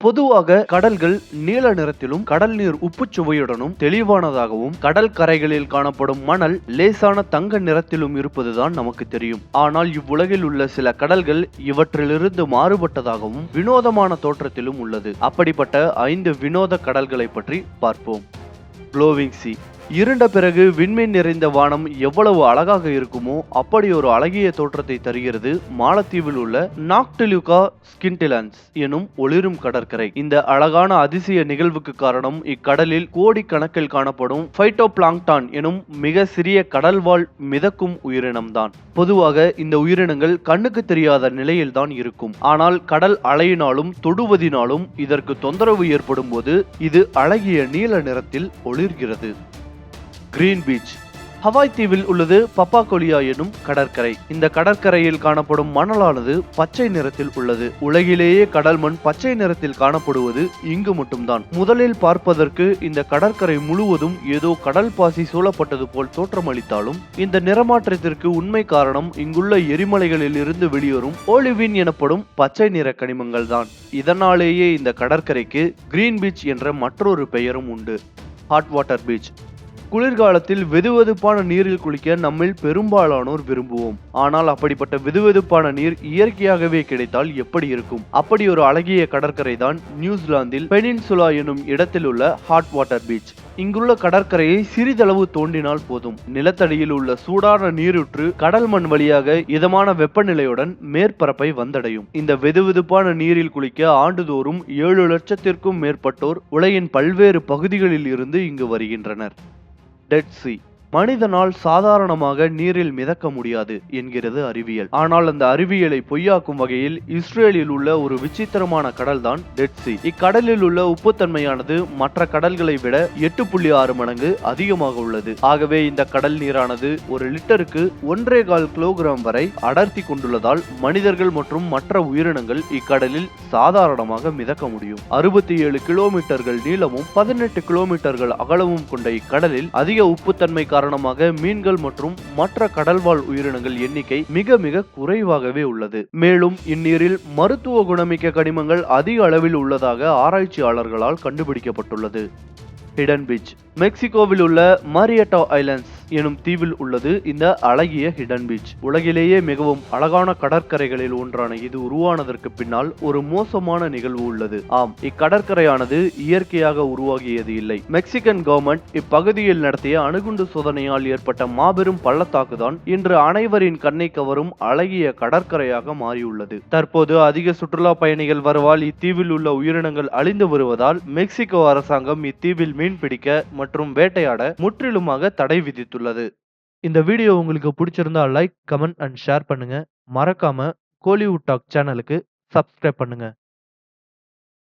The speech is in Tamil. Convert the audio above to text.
பொதுவாக கடல்கள் நீல நிறத்திலும் கடல் நீர் உப்புச் சுவையுடனும் தெளிவானதாகவும் கடல் கரைகளில் காணப்படும் மணல் லேசான தங்க நிறத்திலும் இருப்பதுதான் நமக்கு தெரியும். ஆனால் இவ்வுலகில் உள்ள சில கடல்கள் இவற்றிலிருந்து மாறுபட்டதாகவும் வினோதமான தோற்றத்திலும் உள்ளது. அப்படிப்பட்ட ஐந்து வினோத கடல்களை பற்றி பார்ப்போம். க்ளோவிங் சி இருண்ட பிறகு விண்மீன் நிறைந்த வானம் எவ்வளவு அழகாக இருக்குமோ அப்படி ஒரு அழகிய தோற்றத்தை தருகிறது மாலத்தீவில் உள்ள நாக்டிலுகா ஸ்கின்டிலான்ஸ் எனும் ஒளிரும் கடற்கரை. இந்த அழகான அதிசய நிகழ்வுக்கு காரணம் இக்கடலில் கோடிக்கணக்கில் காணப்படும் ஃபைட்டோபிளாங்டான் எனும் மிக சிறிய கடல்வாழ் மிதக்கும் உயிரினம்தான். பொதுவாக இந்த உயிரினங்கள் கண்ணுக்கு தெரியாத நிலையில்தான் இருக்கும். ஆனால் கடல் அலையினாலும் தொடுவதினாலும் இதற்கு தொந்தரவு ஏற்படும் போது இது அழகிய நீல நிறத்தில் ஒளிர்கிறது. கிரீன் பீச் ஹவாய் தீவில் உள்ளது பப்பாகொலியா எனும் கடற்கரை. இந்த கடற்கரையில் காணப்படும் மணலானது பச்சை நிறத்தில் உள்ளது. உலகிலேயே கடல் மண் பச்சை நிறத்தில் காணப்படுவது இங்கு மட்டும்தான். முதலில் பார்ப்பதற்கு இந்த கடற்கரை முழுவதும் ஏதோ கடல் பாசி சூழப்பட்டது போல் தோற்றமளித்தாலும் இந்த நிறமாற்றத்திற்கு உண்மை காரணம் இங்குள்ள எரிமலைகளில் இருந்து வெளியேறும் ஓலிவின் எனப்படும் பச்சை நிற கனிமங்கள் தான். இதனாலேயே இந்த கடற்கரைக்கு கிரீன் பீச் என்ற மற்றொரு பெயரும் உண்டு. ஹாட் வாட்டர் பீச் குளிர்காலத்தில் வெதுவெதுப்பான நீரில் குளிக்க நம்மில் பெரும்பாலானோர் விரும்புவோம். ஆனால் அப்படிப்பட்ட வெதுவெதுப்பான நீர் இயற்கையாகவே கிடைத்தால் எப்படி இருக்கும்? அப்படி ஒரு அழகிய கடற்கரை தான் நியூசிலாந்தில் பெனின்சுலா எனும் இடத்தில் உள்ள ஹாட் வாட்டர் பீச். இங்குள்ள கடற்கரையை சிறிதளவு தோண்டினால் போதும். நிலத்தடியில் உள்ள சூடான நீரூற்று கடல் மண் வழியாக இதமான வெப்பநிலையுடன் மேற்பரப்பை வந்தடையும். இந்த வெதுவெதுப்பான நீரில் குளிக்க ஆண்டுதோறும் ஏழு லட்சத்திற்கும் மேற்பட்டோர் உலகின் பல்வேறு பகுதிகளில் இருந்து இங்கு வருகின்றனர். டெட் சி மனிதனால் சாதாரணமாக நீரில் மிதக்க முடியாது என்கிறது அறிவியல். ஆனால் அந்த அறிவியலை பொய்யாக்கும் வகையில் இஸ்ரேலில் உள்ள ஒரு விசித்திரமான கடல் தான் இக்கடலில் உள்ள உப்புத்தன்மையானது மற்ற கடல்களை விட எட்டு புள்ளி ஆறு மடங்கு அதிகமாக உள்ளது. ஆகவே இந்த கடல் நீரானது ஒரு லிட்டருக்கு ஒன்றே கால் கிலோகிராம் வரை அடர்த்தி கொண்டுள்ளதால் மனிதர்கள் மற்றும் மற்ற உயிரினங்கள் இக்கடலில் சாதாரணமாக மிதக்க முடியும். அறுபத்தி ஏழு கிலோமீட்டர்கள் நீளமும் பதினெட்டு கிலோமீட்டர்கள் அகலமும் கொண்ட இக்கடலில் அதிக உப்புத்தன்மை காரணமாக மீன்கள் மற்றும் மற்ற கடல்வாழ் உயிரினங்கள் எண்ணிக்கை மிக மிக குறைவாகவே உள்ளது. மேலும் இந்நீரில் மருத்துவ குணமிக்க கனிமங்கள் அதிக அளவில் உள்ளதாக ஆராய்ச்சியாளர்களால் கண்டுபிடிக்கப்பட்டுள்ளது. ஹிடன் பீச் மெக்சிகோவில் உள்ள மாரியட்டா ஐலண்ட்ஸ் எனும் தீவில் உள்ளது இந்த அழகிய ஹிடன் பீச் உலகிலேயே மிகவும் அழகான கடற்கரைகளில் ஒன்றான இது உருவானதற்கு பின்னால் ஒரு மோசமான நிகழ்வு உள்ளது. ஆம் இக்கடற்கரையானது இயற்கையாக உருவாகியது இல்லை. மெக்சிகன் கவர்மெண்ட் இப்பகுதியில் நடத்திய அணுகுண்டு சோதனையால் ஏற்பட்ட மாபெரும் பள்ளத்தாக்குதான் இன்று அனைவரின் கண்ணை கவரும் அழகிய கடற்கரையாக மாறியுள்ளது. தற்போது அதிக சுற்றுலா பயணிகள் வருவால் இத்தீவில் உள்ள உயிரினங்கள் அழிந்து வருவதால் மெக்சிகோ அரசாங்கம் இத்தீவில் மீன் பிடிக்க மற்றும் வேட்டையாட முற்றிலுமாக தடை விதித்துள்ளது. இந்த வீடியோ உங்களுக்கு பிடிச்சிருந்தா லைக் கமெண்ட் அண்ட் ஷேர் பண்ணுங்க. மறக்காம கோலிவுட் டாக் சேனலுக்கு சப்ஸ்கிரைப் பண்ணுங்க.